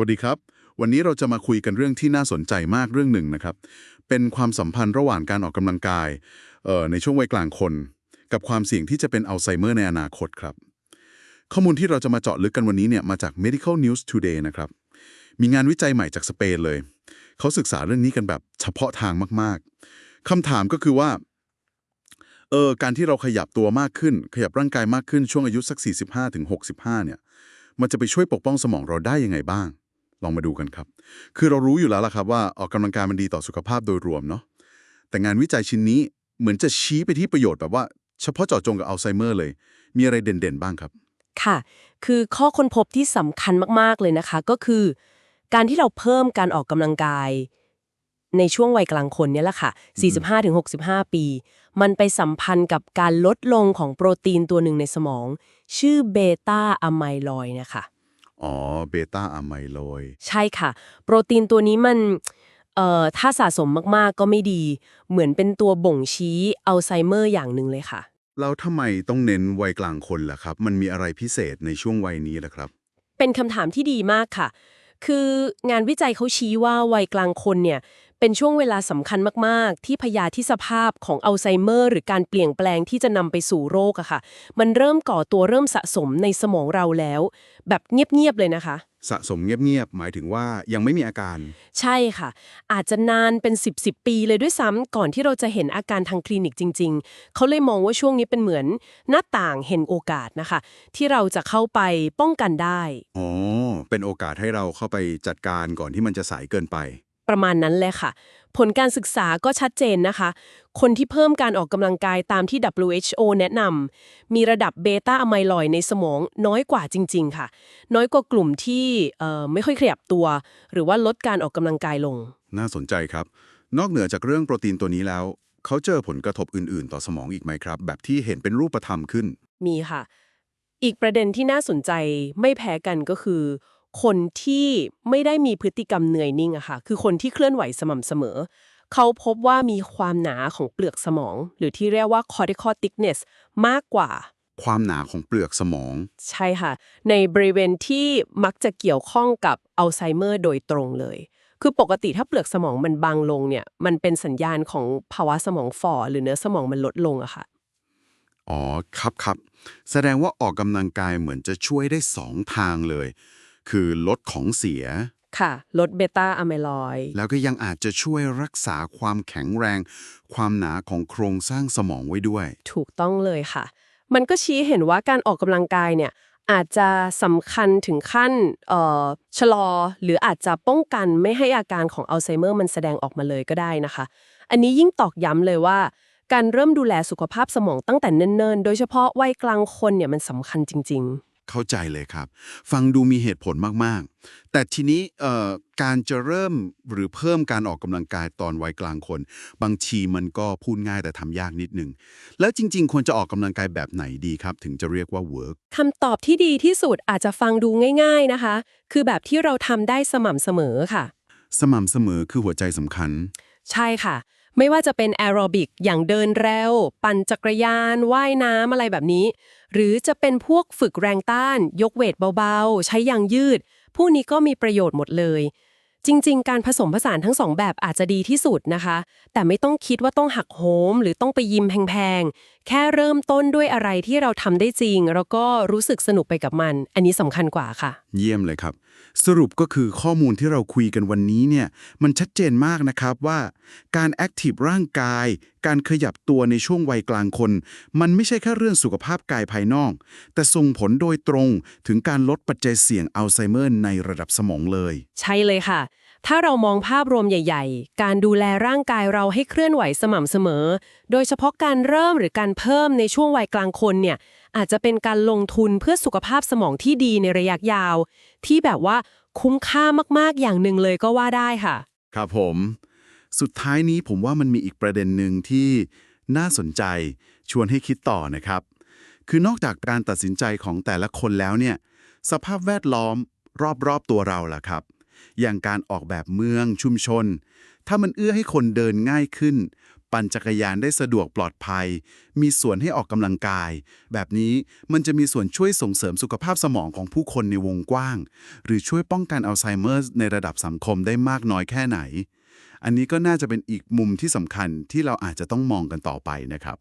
วัสดีครับ วันนี้เราจะมาคุยกันเรื่องที่น่าสนใจมากเรื่องหนึ่งนะครับ เป็นความสัมพันธ์ระหว่างการออกกำลังกายเอ่อในช่วงวัยกลางคน กับความเสี่ยงที่จะเป็นอัลไซเมอร์ในอนาคตครับ ข้อมูลที่เราจะมาเจาะลึกกันวันนี้เนี่ยมาจาก Medical News Today นะครับ มีงานวิจัยใหม่จากสเปนเลย เขาศึกษาเรื่องนี้กันแบบเฉพาะทางมากๆคำถามก็คือว่าเออการที่เราขยับตัวมากขึ้น ขยับร่างกายมากขึ้นช่วงอายุสัก 45ถึง65 เนี่ย มันจะไปช่วยปกป้องสมองเราได้ยังไงบ้าง ลองมาดูกันครับ คือเรารู้อยู่แล้วล่ะครับว่าออกกำลังกายมันดีต่อสุขภาพโดยรวมเนาะ แต่งานวิจัยชิ้นนี้เหมือนจะชี้ไปที่ประโยชน์แบบว่าเฉพาะเจาะจงกับอัลไซเมอร์เลย มีอะไรเด่นๆบ้างครับ ค่ะ คือข้อค้นพบที่สำคัญมากๆเลยนะคะ ก็คือ การที่เราเพิ่มการออกกำลังกาย ในช่วงวัยกลางคนเนี่ยแหละค่ะ 45-65 ปี มันไปสัมพันธ์กับการลดลงของโปรตีนตัวหนึ่งในสมอง ชื่อเบต้าอะไมลอยด์นะคะ อ๋อ เบต้าอะไมโลยใช่ค่ะ โปรตีนตัวนี้มันเอ่อถ้าสะสมมากๆก็ไม่ดี เหมือนเป็นตัวบ่งชี้อัลไซเมอร์อย่างหนึ่งเลยค่ะ แล้วทำไมต้องเน้นวัยกลางคนล่ะครับ มันมีอะไรพิเศษในช่วงวัยนี้ล่ะครับ เป็นคำถามที่ดีมากค่ะ คืองานวิจัยเขาชี้ว่าวัยกลางคนเนี่ย เป็นช่วงเวลาสำคัญมาก ๆ ที่พยาธิสภาพของอัลไซเมอร์ หรือการเปลี่ยนแปลงที่จะนำไปสู่โรคอะค่ะ มันเริ่มก่อตัวเริ่มสะสมในสมองเราแล้ว แบบเงียบ ๆ เลยนะคะ สะสมเงียบ ๆ หมายถึงว่ายังไม่มีอาการ ใช่ค่ะ อาจจะนานเป็น 10บสปีเลยด้วยซ้ำก่อนที่เราจะเห็นอาการทางคลินิกจริง ๆ เขาเลยมองว่าช่วงนี้เป็นเหมือนหน้าต่างเห็นโอกาสนะคะ ที่เราจะเข้าไปป้องกันได้ อ๋อ เป็นโอกาสให้เราเข้าไปจัดการก่อนที่มันจะสายเกินไป ประมาณนั้นเลยค่ะ ผลการศึกษาก็ชัดเจนนะคะ คนที่เพิ่มการออกกำลังกายตามที่ WHO แนะนำมีระดับเบต้าอะไมลอยด์ในสมองน้อยกว่าจริง ๆ ค่ะ น้อยกว่ากลุ่มที่เอ่อไม่ค่อยขยับตัว หรือว่าลดการออกกำลังกายลง น่าสนใจครับ นอกเหนือจากเรื่องโปรตีนตัวนี้แล้ว เขาเจอผลกระทบอื่น ๆ ต่อสมองอีกไหมครับ แบบที่เห็นเป็นรูปธรรมขึ้น มีค่ะ อีกประเด็นที่น่าสนใจไม่แพ้กันก็คือ คนที่ไม่ได้มีพฤติกรรมเหนื่อยนิ่งอะค่ะ คือคนที่เคลื่อนไหวสม่ำเสมอ เขาพบว่ามีความหนาของเปลือกสมอง หรือที่เรียกว่า cortical thickness มากกว่า ความหนาของเปลือกสมอง ใช่ค่ะ ในบริเวณที่มักจะเกี่ยวข้องกับอัลไซเมอร์โดยตรงเลย คือปกติถ้าเปลือกสมองมันบางลงเนี่ย มันเป็นสัญญาณของภาวะสมองฝ่อหรือเนื้อสมองมันลดลงอะค่ะ อ๋อ ครับครับ แสดงว่าออกกำลังกายเหมือนจะช่วยได้สองทางเลย คือลดของเสีย ค่ะ ลดเบต้าอะไมลอยด์แล้วก็ยังอาจจะช่วยรักษาความแข็งแรง ความหนาของโครงสร้างสมองไว้ด้วย ถูกต้องเลยค่ะ มันก็ชี้เห็นว่าการออกกำลังกายเนี่ย อาจจะสำคัญถึงขั้นเอ่อชะลอ หรืออาจจะป้องกันไม่ให้อาการของอัลไซเมอร์มันแสดงออกมาเลยก็ได้นะคะ อันนี้ยิ่งตอกย้ำเลยว่า การเริ่มดูแลสุขภาพสมองตั้งแต่เนิ่นๆ โดยเฉพาะวัยกลางคนเนี่ยมันสำคัญจริง ๆ เข้าใจเลยครับ ฟังดูมีเหตุผลมากๆ แต่ทีนี้เอ่อการจะเริ่มหรือเพิ่มการออกกำลังกายตอนวัยกลางคน บางทีมันก็พูดง่ายแต่ทำยากนิดนึง แล้วจริง ๆ ควรจะออกกำลังกายแบบไหนดีครับ ถึงจะเรียกว่า work คำตอบที่ดีที่สุดอาจจะฟังดูง่าย ๆนะคะ คือแบบที่เราทำได้สม่ำเสมอค่ะ สม่ำเสมอคือหัวใจสำคัญ ใช่ค่ะไม่ว่าจะเป็นแอโรบิกอย่างเดินเร็ว ปั่นจักรยาน ว่ายน้ำอะไรแบบนี้ หรือจะเป็นพวกฝึกแรงต้าน ยกเวทเบาๆ ใช้ยางยืด ผู้นี้ก็มีประโยชน์หมดเลย จริง ๆ การผสมผสานทั้งสองแบบอาจจะดีที่สุดนะคะ แต่ไม่ต้องคิดว่าต้องหักโหม หรือต้องไปยิมแพงๆ แค่เริ่มต้นด้วยอะไรที่เราทำได้จริง แล้วก็รู้สึกสนุกไปกับมัน อันนี้สำคัญกว่าค่ะ เยี่ยมเลยครับ สรุปก็คือข้อมูลที่เราคุยกันวันนี้เนี่ยมันชัดเจนมากนะครับว่า การแอคทีฟร่างกาย การขยับตัวในช่วงวัยกลางคน มันไม่ใช่แค่เรื่องสุขภาพกายภายนอก แต่ส่งผลโดยตรงถึงการลดปัจจัยเสี่ยงอัลไซเมอร์ในระดับสมองเลย ใช่เลยค่ะ ถ้าเรามองภาพรวมใหญ่ ๆ การดูแลร่างกายเราให้เคลื่อนไหวสม่ำเสมอ โดยเฉพาะการเริ่มหรือการเพิ่มในช่วงวัยกลางคนเนี่ย อาจจะเป็นการลงทุนเพื่อสุขภาพสมองที่ดีในระยะยาว ที่แบบว่าคุ้มค่ามากๆอย่างหนึ่งเลยก็ว่าได้ค่ะ ครับผม สุดท้ายนี้ผมว่ามันมีอีกประเด็นหนึ่งที่น่าสนใจชวนให้คิดต่อนะครับ คือนอกจากการตัดสินใจของแต่ละคนแล้วเนี่ย สภาพแวดล้อมรอบๆตัวเราล่ะครับ อย่างการออกแบบเมืองชุมชน ถ้ามันเอื้อให้คนเดินง่ายขึ้น ปั่นจักรยานได้สะดวกปลอดภัย มีส่วนให้ออกกำลังกาย แบบนี้มันจะมีส่วนช่วยส่งเสริมสุขภาพสมองของผู้คนในวงกว้าง หรือช่วยป้องกันอัลไซเมอร์ในระดับสังคมได้มากน้อยแค่ไหน อันนี้ก็น่าจะเป็นอีกมุมที่สำคัญที่เราอาจจะต้องมองกันต่อไปนะครับ